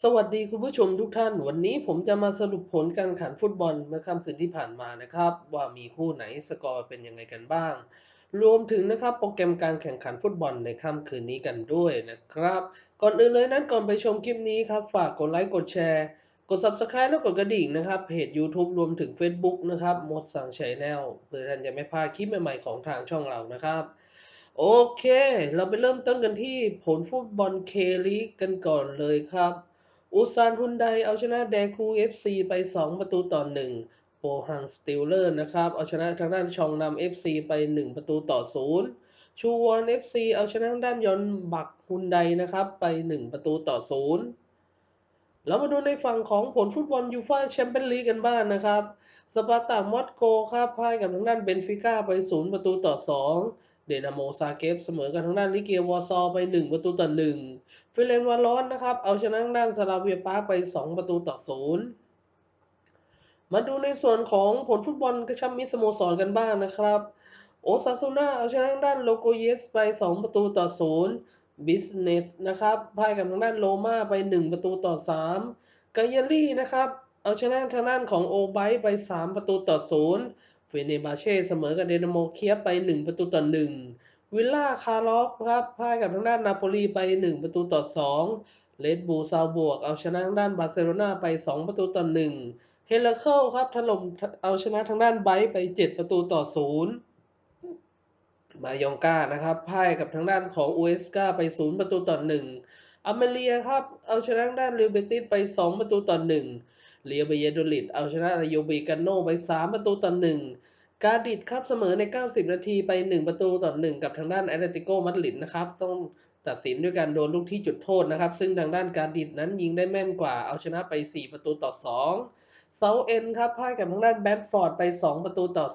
สวัสดีคุณผู้ชมทุกท่าน วันนี้ผมจะมาสรุปผลการแข่งขันฟุตบอลเมื่อค่ำคืนที่ผ่านมานะครับ ว่ามีคู่ไหนสกอร์เป็นยังไงกันบ้าง รวมถึงนะครับโปรแกรมการแข่งขันฟุตบอลในค่ำคืนนี้กันด้วยนะครับ ก่อนอื่นเลยนั้นก่อนไปชมคลิปนี้ครับ ฝากกดไลค์กดแชร์ กด Subscribe แล้วกดกระดิ่งนะครับเพจ YouTube รวมถึง Facebook นะครับมดสั่งชแนลเพื่อท่านจะไม่พลาดคลิปใหม่ๆของทางช่องเรานะครับโอเค เราไปเริ่มต้นกันที่ผลฟุตบอลเคลีกกันก่อนเลยครับ อุซานฮุนไดเอาชนะแดคูเอฟซีไป 2 ประตูต่อ 1 โปฮังสติลเลอร์นะครับ เอาชนะทางด้านชองนำเอฟซีไป 1 ประตูต่อ 0 ชูวอนเอฟซีเอาชนะทางด้านยอนบักฮุนไดนะครับไป 1 ประตูต่อ0เรามาดูในฝั่งของผลฟุตบอลยูฟ่าแชมเปี้ยนลีกกันบ้างนะครับ สปาร์ตามอสโกครับพ่ายกับทางด้านเบนฟิก้าไป 0 ประตูต่อ 2 เดนาโมซาเกฟเสมอกับทางด้านลิเกวอร์ซอไป 1 ประตูต่อ1ฟิเลนวาลอนนะครับ เอาชนะทางด้านซาลาเวียปาร์ไป 2 ประตูต่อ 0 มาดูในส่วนของผลฟุตบอลกระชับมิตรสโมสรกันบ้างนะครับ โอซาซูน่าเอาชนะทางด้านโลโกเยสไป 2 ประตูต่อ 0 บิสเนสนะครับพ่ายกับทางด้านโรมาไป 1 ประตูต่อ 3 กายาลี่นะครับ เอาชนะทางด้านของโอไบไป 3 ประตูต่อ 0 เฟเนบาเช่เสมอกับเดนาโมเคียบไป 1 ประตูต่อ 1 วิลล่าคาร์ลอฟครับพ่ายกับทางด้านนาโปลีไป 1 ประตูต่อ 2 เลดบูซาวบวก เอาชนะทางด้านบาร์เซโลนาไป 2 ประตูต่อ 1 เฮเลเคิลครับถล่มเอาชนะทางด้านไบไป 7 ประตูต่อ 0 มายองกานะครับพ่ายกับทางด้านของอูเอสกาไป 0 ประตูต่อ 1อเมเลียครับเอาชนะทางด้านเรอัลเบติสไป 2 ประตูต่อ 1 เรียเบเยโดลิดเอาชนะอาโยบีกาโนไป 3 ประตูต่อ1กาดิดครับเสมอใน 90 นาทีไป 1 ประตูต่อ1กับทางด้านแอตเลติโกมาดริดนะครับ ต้องตัดสินด้วยการโดนลูกที่จุดโทษนะครับ ซึ่งทางด้านกาดิดนั้นยิงได้แม่นกว่า เอาชนะไป 4 ประตูต่อ 2 เซาเอ็นครับพ่ายกับทางด้านแบดฟอร์ดไป 2 ประตูต่อ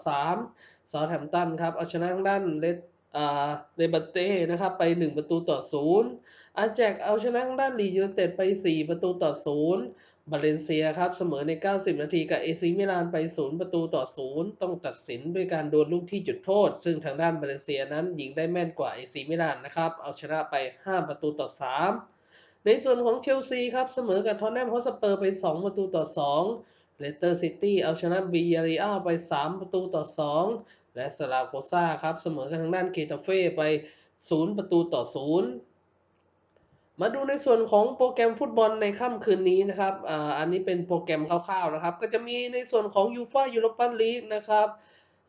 3 ซอแฮมตันครับเอาชนะทางด้านเลดอ่าเรบัตเต้นะครับไป 1 ประตูต่อ 0อาแจกเอาชนะทางด้านลียูไนเต็ดไป 4 ประตูต่อ 0 บาเลนเซียครับเสมอใน 90 นาทีกับเอซีมิลานไป 0 ประตูต่อ 0 ต้องตัดสินด้วยการโดนลูกที่จุดโทษ ซึ่งทางด้านบาเลนเซียนั้นยิงได้แม่นกว่าเอซีมิลานนะครับ เอาชนะไป 5 ประตูต่อ 3 ในส่วนของเชลซีครับเสมอกับทอนแนมฮอสเปอร์ไป 2 ประตูต่อ 2เลสเตอร์ซิตี้เอาชนะบียาริอาไป 3 ประตูต่อ 2 และสลาโกซาครับเสมอกับทางด้านเกตาเฟ่ไป 0 ประตูต่อ 0 มาดูในส่วนของโปรแกรมฟุตบอลในค่ำคืนนี้นะครับอ่าอันนี้เป็นโปรแกรมคร่าวๆนะครับ ก็จะมีในส่วนของยูฟ่ายูโรปาลีกนะครับ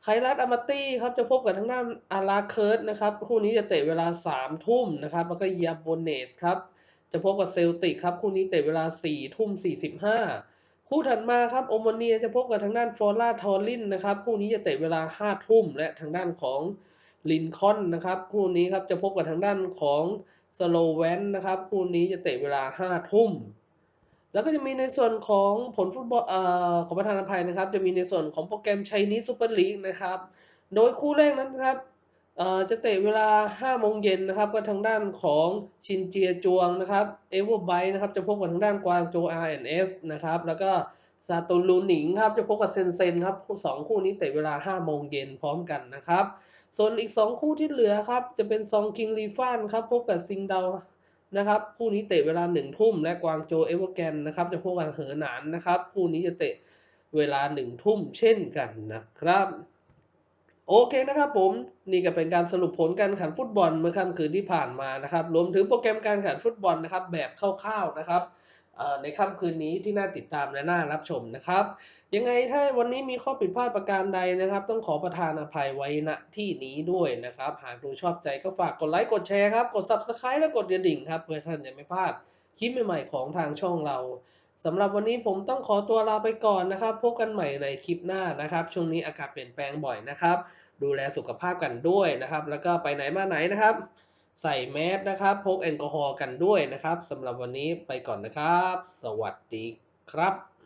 ไครัตอามาตี้ครับจะพบกับทางด้านอาราเคิร์ดนะครับคู่นี้จะเตะเวลา3ทุ่มนะครับ แล้วก็ยาโบเนตครับจะพบกับเซลติกครับคู่นี้เตะเวลา4ทุ่ม45 คู่ถัดมาครับโอมเนียจะพบกับทางด้านฟอร่าทอรินนะครับคู่นี้จะเตะเวลา5ทุ่มและทางด้านของลินคอนนะครับคู่นี้ครับจะพบกับทางด้านของ สโลแวนนะครับคู่นี้จะเตะเวลา5ทุ่ม แล้วก็จะมีในส่วนของผลฟุตบอลเอ่อขอประทานอภัยนะครับ จะมีในส่วนของโปรแกรมชัยนี้ซูเปอร์ลีกนะครับ โดยคู่แรกนั้นนะครับเอ่อจะเตะเวลา5โมงเย็นนะครับ ก็ทางด้านของชินเจียจวงนะครับเอเวอร์ไบนะครับ จะพบกับทางด้านกวางโจ RNF นะครับ แล้วก็ ซาตูลูหนิงครับจะพบกับเซนเซนครับสองคู่นี้เตะเวลา5โมงเย็นพร้อมกันนะครับ ส่วนอีก 2 คู่ที่เหลือครับจะเป็นซองคิงลีฟานครับพบกับซิงเดานะครับคู่นี้เตะเวลา1ทุ่มและกวางโจเอเวอร์แกนนะครับจะพบกับเหอหนานนะครับคู่นี้จะเตะเวลา1ทุ่มเช่นกันนะครับโอเคนะครับผมนี่ก็เป็นการสรุปผลการแข่งขันฟุตบอลเมื่อค่ำคืนที่ผ่านมานะครับรวมถึงโปรแกรมการแข่งขันฟุตบอลนะครับแบบคร่าวๆนะครับ ในค่ำคืนนี้ที่น่าติดตามและน่ารับชมนะครับ ยังไงถ้าวันนี้มีข้อผิดพลาดประการใดนะครับ ต้องขอประทานอภัยไว้ณที่นี้ด้วยนะครับ หากดูชอบใจก็ฝากกดไลค์กดแชร์ครับ กด Subscribe และกดกระดิ่งครับ เพื่อท่านจะไม่พลาดคลิปใหม่ๆของทางช่องเราสำหรับวันนี้ผมต้องขอตัวลาไปก่อนนะครับ พบกันใหม่ในคลิปหน้านะครับ ช่วงนี้อากาศเปลี่ยนแปลงบ่อยนะครับ ดูแลสุขภาพกันด้วยนะครับ แล้วก็ไปไหนมาไหนนะครับ ใส่แมสนะครับ พกแอลกอฮอล์กันด้วยนะครับสำหรับวันนี้ไปก่อนนะครับ สวัสดีครับ